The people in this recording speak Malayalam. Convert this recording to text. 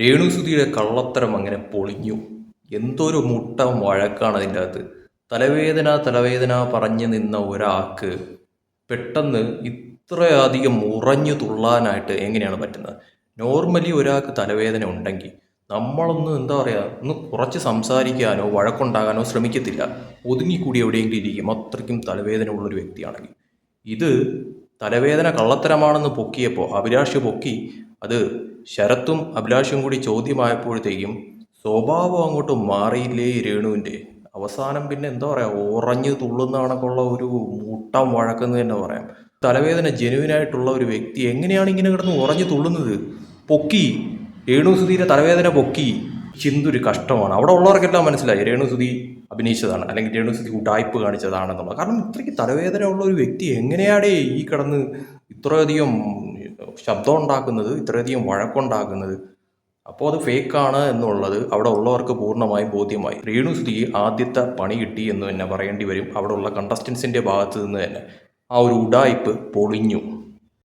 രേണുസുതിയുടെ കള്ളത്തരം അങ്ങനെ പൊളിഞ്ഞു. എന്തൊരു മുട്ട വഴക്കാണ് അതിന്റെ അകത്ത്. തലവേദന തലവേദന പറഞ്ഞു നിന്ന ഒരാൾക്ക് പെട്ടെന്ന് ഇത്രയധികം ഉറഞ്ഞു തുള്ളാനായിട്ട് എങ്ങനെയാണ് പറ്റുന്നത്? നോർമലി ഒരാൾക്ക് തലവേദന ഉണ്ടെങ്കിൽ നമ്മളൊന്ന് എന്താ പറയുക ഒന്ന് കുറച്ച് സംസാരിക്കാനോ വഴക്കുണ്ടാകാനോ ശ്രമിക്കത്തില്ല. ഒതുങ്ങിക്കൂടി എവിടെയെങ്കിലും ഇരിക്കും. അത്രയ്ക്കും തലവേദന ഉള്ളൊരു വ്യക്തിയാണെങ്കിൽ. ഇത് തലവേദന കള്ളത്തരമാണെന്ന് പൊക്കിയപ്പോൾ അഭിലാഷ് പൊക്കി അത് ശരത്തും അഭിലാഷും കൂടി ചോദ്യമായപ്പോഴത്തേക്കും സ്വഭാവം അങ്ങോട്ട് മാറിയില്ലേ രേണുവിന്റെ? അവസാനം പിന്നെ എന്താ പറയുക ഉറഞ്ഞു തുള്ളുന്ന കണക്കുള്ള ഒരു മുട്ടം വഴക്കെന്ന് തന്നെ പറയാം. തലവേദന ജെനുവിനായിട്ടുള്ള ഒരു വ്യക്തി എങ്ങനെയാണ് ഇങ്ങനെ കിടന്ന് ഉറഞ്ഞു തുള്ളുന്നത്? പൊക്കി. രേണു സുധീരെ തലവേദന പൊക്കി. ചിന്തൊരു കഷ്ടമാണ്. അവിടെ ഉള്ളവർക്കെല്ലാം മനസ്സിലായി. രേണു സുധി അഭിനയിച്ചതാണ്. അല്ലെങ്കിൽ രേണു രേണുസുതി ഉടായ്പ് കാണിച്ചതാണെന്നുള്ളത്. കാരണം ഇത്രയ്ക്ക് തലവേദന ഉള്ള ഒരു വ്യക്തി എങ്ങനെയാടേ ഈ കിടന്ന് ഇത്രയധികം ശബ്ദം ഉണ്ടാക്കുന്നത് ഇത്രയധികം വഴക്കുണ്ടാക്കുന്നത്. അപ്പോൾ അത് ഫേക്കാണ് എന്നുള്ളത് അവിടെ ഉള്ളവർക്ക് പൂർണമായും ബോധ്യമായി. രേണുസുതിക്ക് ആദ്യത്തെ പണി കിട്ടി എന്ന് തന്നെ പറയേണ്ടി വരും. അവിടെ ഉള്ള കണ്ടസ്റ്റൻസിന്റെ ഭാഗത്ത് നിന്ന് തന്നെ ആ ഒരു ഉടായ്പ് പൊളിഞ്ഞു.